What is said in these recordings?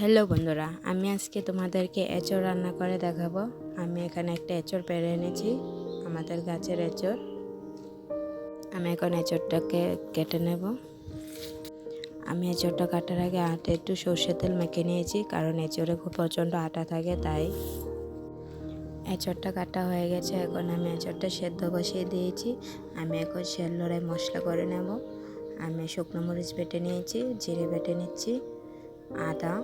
Hello বন্ধুরা, আমি আজকে তোমাদেরকে এঁচড় রান্না করে দেখাবো। আমি এখানে একটা এঁচড় পেরে এনেছি, আমাদের গাছের এঁচড়। আমি এখন এঁচড়টাকে কেটে নেব। আমি এঁচড়টা কাটার আগে আটে একটু সর্ষের তেল মেখে নিয়েছি, কারণ এঁচড়ে খুব প্রচণ্ড আটা থাকে, তাই। এঁচড়টা কাটা হয়ে গেছে, এখন আমি এঁচড়টা সেদ্ধ বসিয়ে দিয়েছি। আমি এখন শেল্লোড়ায় মশলা করে নেব। আমি শুকনো মরিচ বেটে নিয়েছি, জিরে বেটে নিচ্ছি, আদা।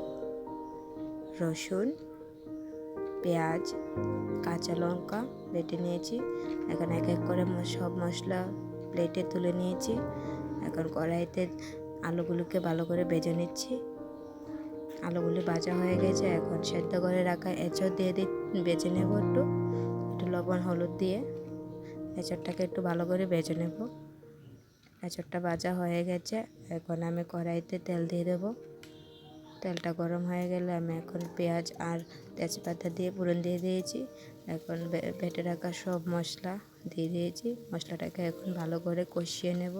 রসুন, পেঁয়াজ, কাঁচা লঙ্কা বেটে নিয়েছি। এখন এক এক করে সব মশলা প্লেটে তুলে নিয়েছি। এখন কড়াইতে আলুগুলোকে ভালো করে ভেজে নিচ্ছি। আলুগুলি ভাজা হয়ে গেছে। এখন সেদ্ধ করে রাখা এঁচড় দিয়ে দিই বেজে নেব একটু। একটু লবণ, হলুদ দিয়ে এঁচড়টাকে একটু ভালো করে বেজে নেব। এঁচড়টা ভাজা হয়ে গেছে। এখন আমি কড়াইতে তেল দিয়ে দেবো। তেলটা গরম হয়ে গেলে আমি এখন পেঁয়াজ আর তেজপাতা দিয়ে পুরন দিয়ে দিয়েছি। এখন বেটে রাখা সব মশলা দিয়ে দিয়েছি। মশলাটাকে এখন ভালো করে কষিয়ে নেব।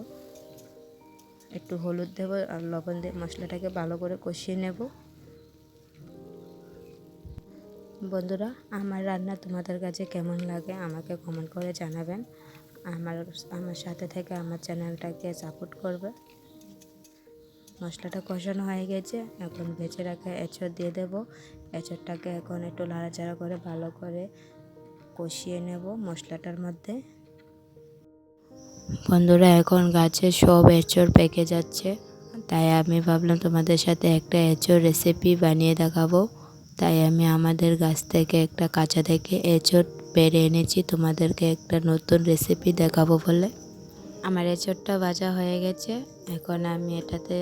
একটু হলুদ দেব আর লবণ দিয়ে মশলাটাকে ভালো করে কষিয়ে নেব। বন্ধুরা, আমার রান্না তোমাদের কাছে কেমন লাগে আমাকে কমেন্ট করে জানাবেন। আমার আমার সাথে থেকে আমার চ্যানেলটাকে সাপোর্ট করবে। মশলাটা কষানো হয়ে গেছে। এখন ভেজে রাখা এঁচড় দিয়ে দেব। এঁচড়টাকে এখন একটু নাড়াচাড়া করে ভালো করে কষিয়ে নেব মশলাটার মধ্যে। বন্ধুরা, এখন গাছে সব এঁচড় পেকে যাচ্ছে। তাই আমি ভাবলাম তোমাদের সাথে একটা এঁচড় রেসিপি বানিয়ে দেখাবো। তাই আমি আমাদের গাছ থেকে একটা কাঁচা থেকে এঁচড় পেরে এনেছি। তোমাদেরকে একটা নতুন রেসিপি দেখাবো বলে। আমার এঁচড়টা ভাজা হয়ে গেছে। এখন আমি এটাতে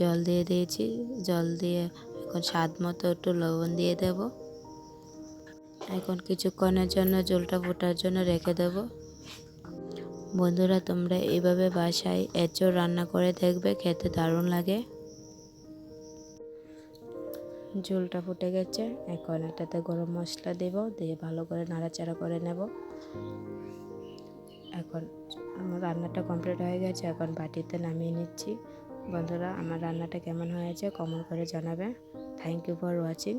জল দিয়ে দিয়েছি। জল দিয়ে এখন স্বাদ মতো একটু লবণ দিয়ে দেব। এখন কিছুক্ষণের জন্য জলটা ফোটার জন্য রেখে দেব। বন্ধুরা, তোমরা এইভাবে বাসায় এঁচড় রান্না করে দেখবে, খেতে দারুণ লাগে। ঝোলটা ফুটে গেছে, এখন এটাতে গরম মশলা দেব, দিয়ে ভালো করে নাড়াচাড়া করে নেব। এখন আমার রান্নাটা কমপ্লিট হয়ে গেছে, এখন বাটিতে নামিয়ে নিচ্ছি। বন্ধুরা আমার রান্নাটা কেমন হয়েছে কমেন্ট করে জানাবে। Thank you for watching